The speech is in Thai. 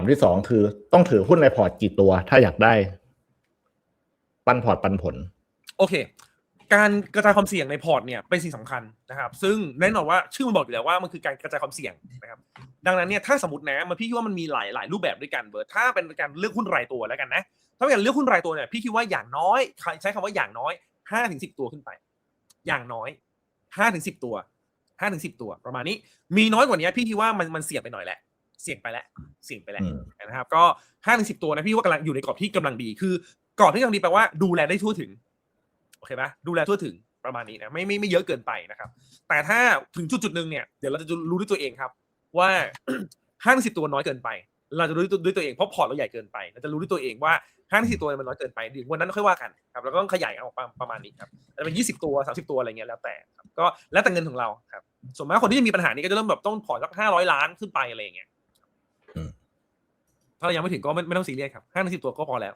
คำที่สองคือต้องถือหุ้นในพอร์ตกี่ตัวถ้าอยากได้ ปันพอร์ตปันผล โอเค การกระจายความเสี่ยงในพอร์ตเนี่ยเป็นสิ่งสำคัญนะครับ ซึ่งแน่นอนว่าชื่อมันบอกอยู่แล้วว่ามันคือการกระจายความเสี่ยงนะครับ ดังนั้นเนี่ยถ้าสมมตินะมันพี่คิดว่ามันมีหลายหลายรูปแบบด้วยกันเบิร์ดถ้าเป็นการเลือกหุ้นรายตัวแล้วกันนะถ้าเป็นการเลือกหุ้นรายตัวเนี่ยพี่คิดว่าอย่างน้อย ใช้คำว่าอย่างน้อยห้าถึงสิบตัวขึ้นไป อย่างน้อยห้าถึงสิบตัวห้าถึงสิบตัว ประมาณนี้ มีน้อยกว่านี้พี่คิดว่ามันมันเสี่ยงไปหน่อยแหละ เสี่ยงไปแล้วเสี่ยงไปแล้วอืมนะครับ ก็ห้าถึงสิบตัวนะพี่ว่ากำลังอยู่ในกรอบที่กำลังดี คือกรอบที่กำลังดีแปลว่าดูแลได้ทั่วถึงโอเคปะดูแลทั่วถึงประมาณนี้นะไม่ไม่ไม่เยอะเกินไปนะครับ แต่ถ้าถึงจุดจุดๆหนึ่งเนี่ยเดี๋ยวเราจะรู้ด้วยตัวเองครับ ว่าห้าถึงสิบตัวน้อยเกินไป เราจะรู้ด้วยตัวด้วยตัวเองเพราะพอร์ตเราใหญ่เกินไปเราจะรู้ด้วยตัวเองว่าห้าถึงสิบตัวมันน้อยเกินไปเดี๋ยววันนั้นค่อยว่ากันครับเราก็ต้องขยายออกมาประมาณนี้ครับจะเป็นยี่สิบตัวสามสิบตัวอะไรเงี้ยแล้วแต่ครับก็แล้วแต่เงินของเราครับส่วนมากคนที่จะมีปัญหานี้ก็จะเริ่มแบบต้องพอร์ตสักห้าร้อยล้านขึ้นไปอะไรอย่างเงี้ยอืม ถ้าเรายังไม่ถึงก็ไม่ไม่ต้องซีเรียสครับห้าถึงสิบตัวก็พอแล้ว